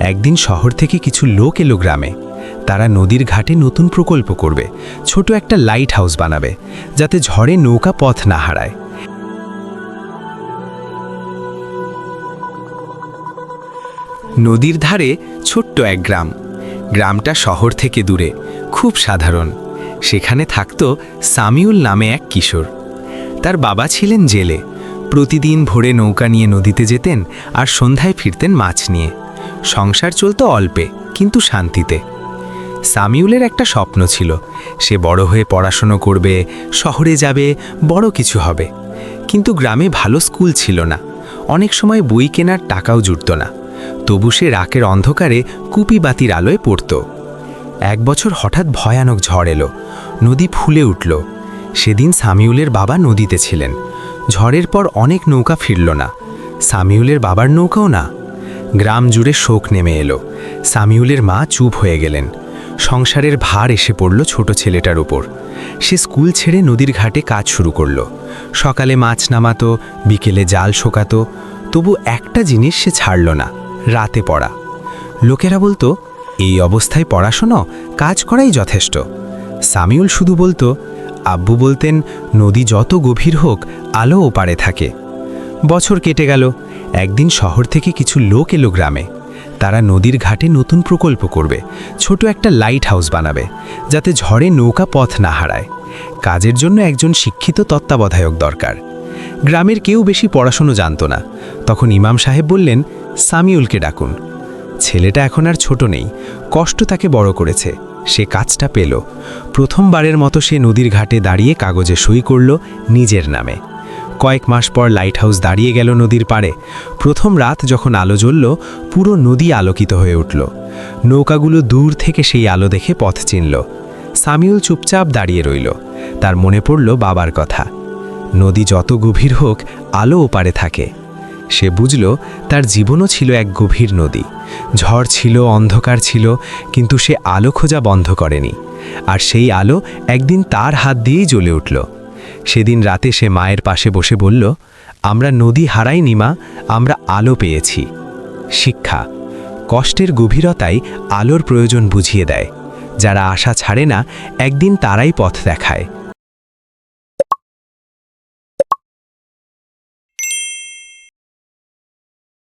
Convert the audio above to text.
একদিন শহর থেকে কিছু লোক এলো গ্রামে। তারা নদীর ঘাটে নতুন প্রকল্প করবে, ছোট একটা লাইট হাউস বানাবে, যাতে ঝড়ে নৌকা পথ না হারায়। নদীর ধারে ছোট্ট এক গ্রাম। গ্রামটা শহর থেকে দূরে, খুব সাধারণ। সেখানে থাকত সামিউল নামে এক কিশোর। তার বাবা ছিলেন জেলে। প্রতিদিন ভোরে নৌকা নিয়ে নদীতে যেতেন আর সন্ধ্যায় ফিরতেন মাছ নিয়ে। সংসার চলতো অল্পে, কিন্তু শান্তিতে। সামিউলের একটা স্বপ্ন ছিল, সে বড় হয়ে পড়াশুনো করবে, শহরে যাবে, বড় কিছু হবে। কিন্তু গ্রামে ভালো স্কুল ছিল না। অনেক সময় বই কেনার টাকাও জুটত না। তবু সে রাকের অন্ধকারে কুপি বাতির আলোয় পড়ত। এক বছর হঠাৎ ভয়ানক ঝড় এলো, নদী ফুলে উঠল। সেদিন সামিউলের বাবা নদীতে ছিলেন। ঝড়ের পর অনেক নৌকা ফিরল না। সামিউলের বাবার নৌকাও না। গ্রাম জুড়ে শোক নেমে এলো। সামিউলের মা চুপ হয়ে গেলেন। সংসারের ভার এসে পড়ল ছোট ছেলেটার উপর। সে স্কুল ছেড়ে নদীর ঘাটে কাজ শুরু করল। সকালে মাছ নামাতো, বিকেলে জাল শোকাতো, তবু একটা জিনিস সে ছাড়ল না, রাতে পড়া। লোকেরা বলতো, এই অবস্থায় পড়াশোনা, কাজ করাই যথেষ্ট। সামিউল শুধু বলতো, আব্বু বলতেন, নদী যত গভীর হোক, আলো ওপারে থাকে। বছর কেটে গেল একদিন শহর থেকে কিছু লোক এলো গ্রামে। তারা নদীর ঘাটে নতুন প্রকল্প করবে, ছোট একটা লাইট হাউস বানাবে, যাতে ঝড়ে নৌকা পথ না হারায়। কাজের জন্য একজন শিক্ষিত তত্ত্বাবধায়ক দরকার। গ্রামের কেউ বেশি পড়াশুনো জানতো না। তখন ইমাম সাহেব বললেন, সামিউলকে ডাকুন। ছেলেটা এখন আর ছোট নেই, কষ্ট তাকে বড় করেছে। সে কাজটা পেল। প্রথমবারের মতো সে নদীর ঘাটে দাঁড়িয়ে কাগজে সই করল নিজের নামে। কয়েক মাস পর লাইট হাউস দাঁড়িয়ে গেল নদীর পাড়ে। প্রথম রাত যখন আলো জ্বলল, পুরো নদী আলোকিত হয়ে উঠল। নৌকাগুলো দূর থেকে সেই আলো দেখে পথ চিনল। সামিউল চুপচাপ দাঁড়িয়ে রইল। তার মনে পড়ল বাবার কথা। নদী যত গভীর হোক, আলো ওপারে থাকে। সে বুঝল, তার জীবনও ছিল এক গভীর নদী। ঝড় ছিল, অন্ধকার ছিল, কিন্তু সে আলো খোঁজা বন্ধ করেনি। আর সেই আলো একদিন তার হাত দিয়েই জ্বলে উঠল। সেদিন রাতে সে মায়ের পাশে বসে বলল, আমরা নদী হারাইনি মা, আমরা আলো পেয়েছি। শিক্ষা, কষ্টের গভীরতাই আলোর প্রয়োজন বুঝিয়ে দেয়। যারা আশা ছাড়ে না, একদিন তারাই পথ দেখায়।